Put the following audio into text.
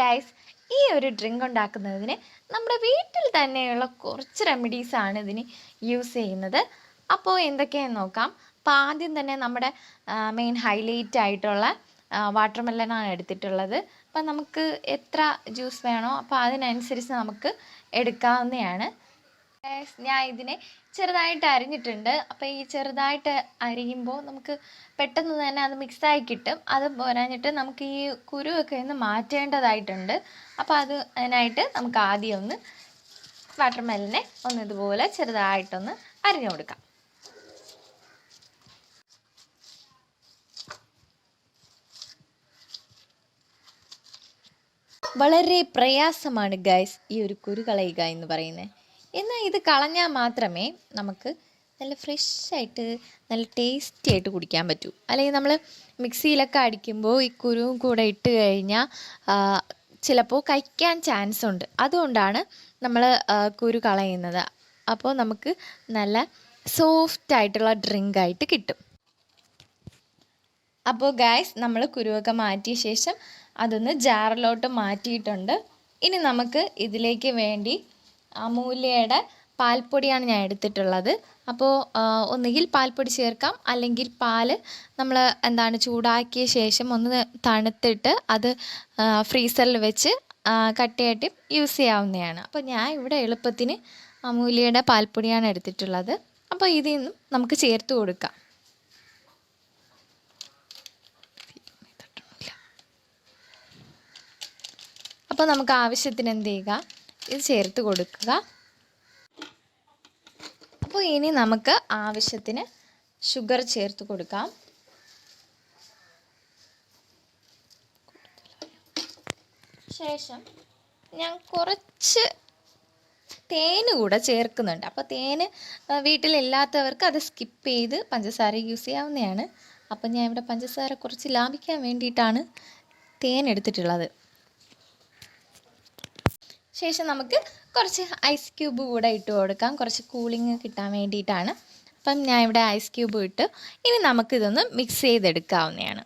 Guys ഈ ഒരു drink ഉണ്ടാക്കുന്നതിന് നമ്മുടെ വീട്ടിൽ തന്നെയുള്ള കുറച്ച് റെമഡീസാണ് ഇതിന് യൂസ് ചെയ്യുന്നത്. അപ്പോൾ എന്തൊക്കെയാന്ന് നോക്കാം. അപ്പോൾ ആദ്യം തന്നെ നമ്മുടെ മെയിൻ ഹൈലൈറ്റ് ആയിട്ടുള്ള വാട്ടർ മെല്ലനാണ് എടുത്തിട്ടുള്ളത്. അപ്പം നമുക്ക് എത്ര ജ്യൂസ് വേണോ അപ്പോൾ അതിനനുസരിച്ച് നമുക്ക് എടുക്കാവുന്നതാണ്. ഞാൻ ഇതിനെ ചെറുതായിട്ട് അരിഞ്ഞിട്ടുണ്ട്. അപ്പോൾ ഈ ചെറുതായിട്ട് അരിയുമ്പോൾ നമുക്ക് പെട്ടെന്ന് തന്നെ അത് മിക്സായി കിട്ടും. അത് പോരാഞ്ഞിട്ട് നമുക്ക് ഈ കുരുവൊക്കെ ഒന്ന് മാറ്റേണ്ടതായിട്ടുണ്ട്. അപ്പോൾ അത് അതിനായിട്ട് നമുക്ക് ആദ്യം ഒന്ന് വാട്ടർ മെലനെ ഒന്ന് ഇതുപോലെ ചെറുതായിട്ടൊന്ന് അരിഞ്ഞു കൊടുക്കാം. വളരെ പ്രയാസമാണ് ഗൈസ് ഈ ഒരു കുരു കളയുക എന്ന് പറയുന്നത്. എന്നാൽ ഇത് കളഞ്ഞാൽ മാത്രമേ നമുക്ക് നല്ല ഫ്രഷ് ആയിട്ട് നല്ല ടേസ്റ്റി ആയിട്ട് കുടിക്കാൻ പറ്റൂ. അല്ലെങ്കിൽ നമ്മൾ മിക്സിയിലൊക്കെ അടിക്കുമ്പോൾ ഈ കുരുവും കൂടെ ഇട്ട് കഴിഞ്ഞാൽ ചിലപ്പോൾ കഴിക്കാൻ ചാൻസ് ഉണ്ട്. അതുകൊണ്ടാണ് നമ്മൾ കുരു കളയുന്നത്. അപ്പോൾ നമുക്ക് നല്ല സോഫ്റ്റ് ആയിട്ടുള്ള ഡ്രിങ്ക് ആയിട്ട് കിട്ടും. അപ്പോൾ ഗായ്സ് നമ്മൾ കുരുവൊക്കെ മാറ്റിയ ശേഷം അതൊന്ന് ജാറിലോട്ട് മാറ്റിയിട്ടുണ്ട്. ഇനി നമുക്ക് ഇതിലേക്ക് വേണ്ടി അമൂല്യയുടെ പാൽപ്പൊടിയാണ് ഞാൻ എടുത്തിട്ടുള്ളത്. അപ്പോൾ ഒന്നുകിൽ പാൽപ്പൊടി ചേർക്കാം അല്ലെങ്കിൽ പാൽ നമ്മൾ എന്താണ് ചൂടാക്കിയ ശേഷം ഒന്ന് തണുത്തിട്ട് അത് ഫ്രീസറിൽ വെച്ച് കട്ടയായിട്ട് യൂസ് ചെയ്യാവുന്നതാണ്. അപ്പോൾ ഞാൻ ഇവിടെ എളുപ്പത്തിന് അമൂല്യയുടെ പാൽപ്പൊടിയാണ് എടുത്തിട്ടുള്ളത്. അപ്പോൾ ഇതിൽ നിന്നും നമുക്ക് ചേർത്ത് കൊടുക്കാം. അപ്പോൾ നമുക്ക് ആവശ്യത്തിന് എന്ത് ചെയ്യുക? ഇത് ചേർത്ത് കൊടുക്കുക. അപ്പോൾ ഇനി നമുക്ക് ആവശ്യത്തിന് ഷുഗർ ചേർത്ത് കൊടുക്കാം. ശേഷം ഞാൻ കുറച്ച് തേൻ കൂടെ ചേർക്കുന്നുണ്ട്. അപ്പോൾ തേൻ വീട്ടിലില്ലാത്തവർക്ക് അത് സ്കിപ്പ് ചെയ്ത് പഞ്ചസാര യൂസ് ചെയ്യാവുന്നതാണ്. അപ്പം ഞാൻ ഇവിടെ പഞ്ചസാര കുറച്ച് ലാഭിക്കാൻ വേണ്ടിയിട്ടാണ് തേൻ എടുത്തിട്ടുള്ളത്. ശേഷം നമുക്ക് കുറച്ച് ഐസ് ക്യൂബ് കൂടെ ഇട്ട് കൊടുക്കാം. കുറച്ച് കൂളിംഗ് കിട്ടാൻ വേണ്ടിയിട്ടാണ്. അപ്പം ഞാൻ ഇവിടെ ഐസ് ക്യൂബ് ഇട്ട്. ഇനി നമുക്കിതൊന്ന് മിക്സ് ചെയ്തെടുക്കാവുന്നതാണ്.